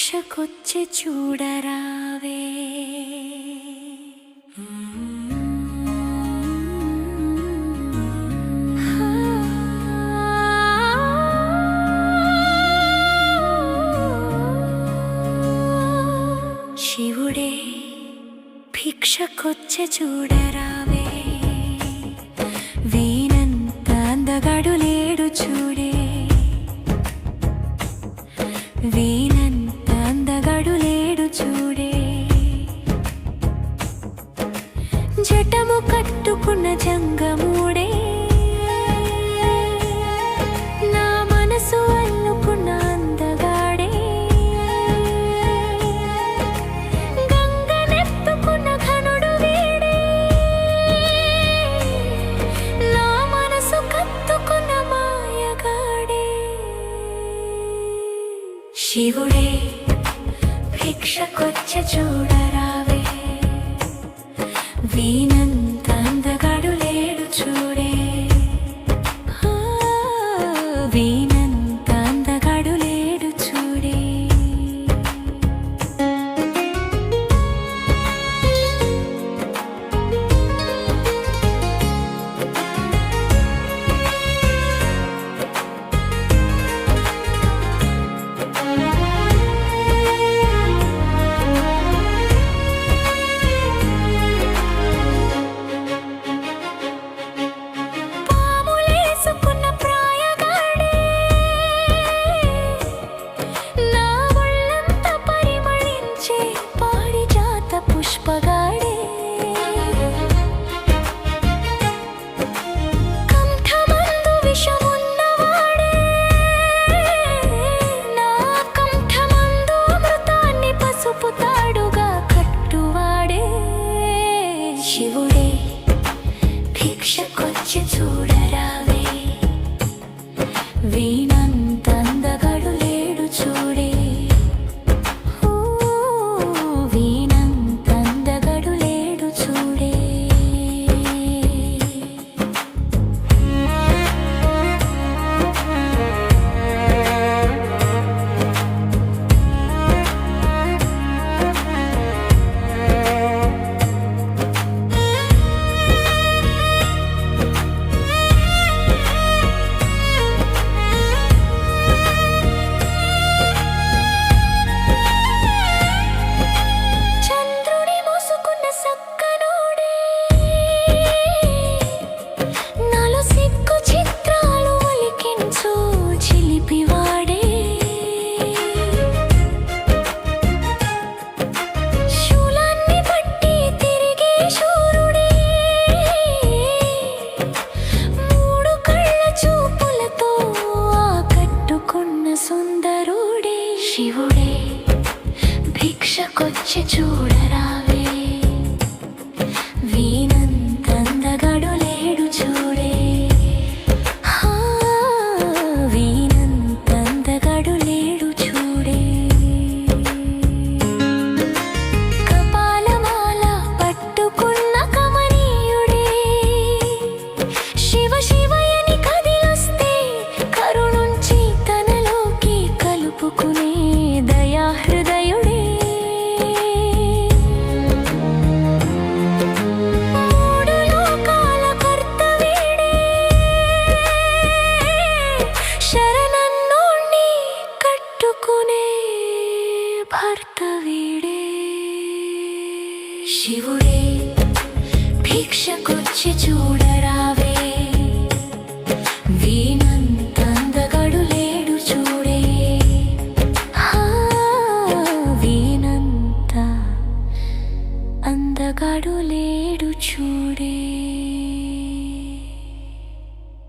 దీక్షకొచ్చి చూడరావే. శివుడే భిక్షకొచ్చి చూడరావే. వీనంత అందగడులే జటము కట్టుకున్న జంగమూడే. నా మనసు అల్లుకున్న అందగాడే. గంగనెత్తుకున్న ఘనుడు వీడే. నా మనసు కత్తుకున్న మాయగాడే. శివుడే భిక్షకొచ్చ చూడరా. vì nâng you to భిక్షకొచ్చి చూడరా. పట్టుకునే భర్త వీడే. శివుడే భిక్షకొచ్చి చూడరా.